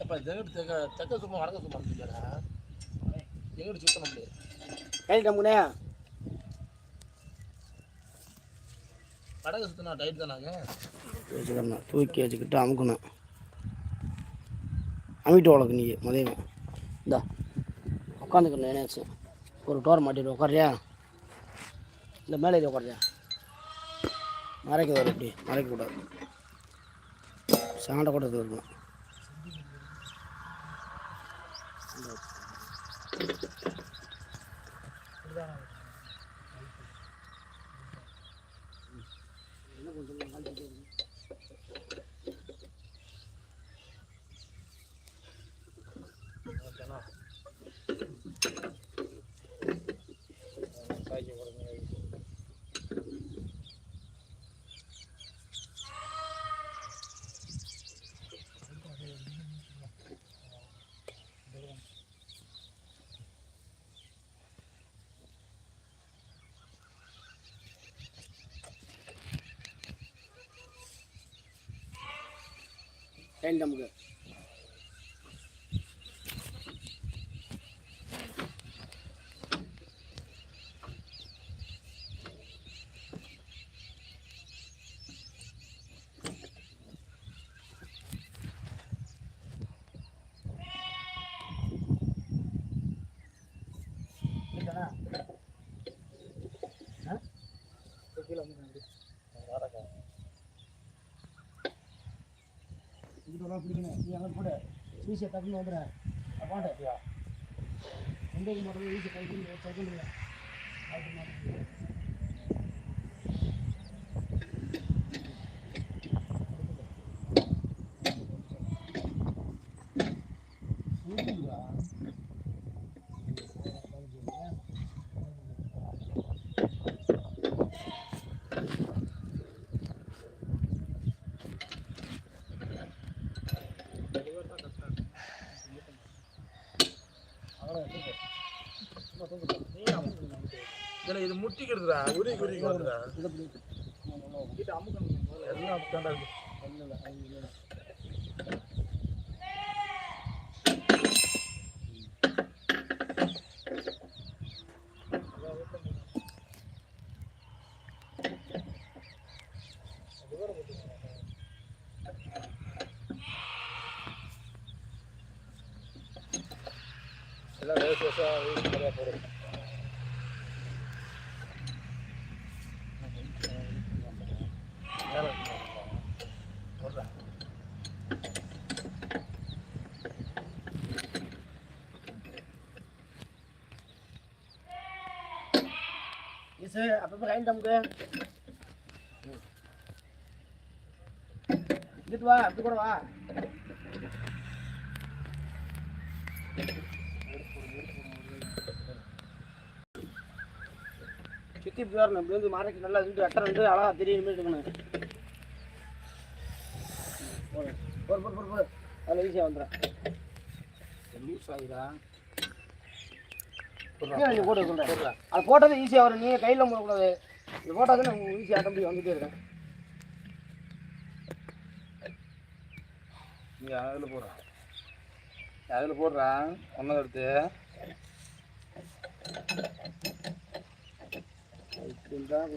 எப்போ ஜெகட் தெக்க தெக்க சும்மா வடக்க சும்மா இருந்துச்சாடா ஜெகட் சுத்தம் முடியாது கை டம்முனே வடக்க சுத்தினா டைட் தானாங்க வச்சுக்கணும் தூக்கி வச்சுக்கிட்டு அமுக்கணும். அமிட்டு வளர்க்கு நீ மதியம். இந்தா உட்காந்துக்கணும் என்னாச்சு ஒரு டோர் மாட்டிட்டு உட்காரியா இல்லை மேலே ஏறி உட்காரியா மறைக்க வரும் இப்படி மறைக்கக்கூடாது. சாண்டை கூட இருக்கணும் டைம் நமக்கு இதெல்லாம் பிடிக்கணும். நீ அங்கே போட ஈஸியாக டக்குன்னு வந்துடுறேன் அப்பாண்ட எந்த இது மட்டும் ஈஸியாக கைக்கு செகண்ட் இதில் இது முட்டிக்கிடுதுடா உரி உரி வருதுடா. எல்லாம் அப்படித்தான்டா இருக்கு. எல்லாம் வேஸ்ட் வேஸ்ட்டாக நிறையா போடுது மேலே போடுறா ஈஸு அப்பப்போ கைண்ட் வா அப்படி சுற்றி இப்படி வரணும் இப்படி வந்து மறைக்கு நல்லா இருந்து அட்டை வந்து அழகா தெரியுற மாதிரி இருக்கணும் போடு போடு அதில் ஈஸியாக வந்துடும். லூஸ் ஆகுதா நீ போட்டு சொல்கிறேன் அது போட்டது ஈஸியாக வரும். நீங்கள் கையில் போடக்கூடாது. இது போட்டால் தான் ஈஸியாக ஆட்டோமேட்டிக் வந்துட்டே இருக்கேன் நீ அதில் போடுறா அதில் போடுறா ஒன்றை எடுத்து. இப்படி இருந்தால்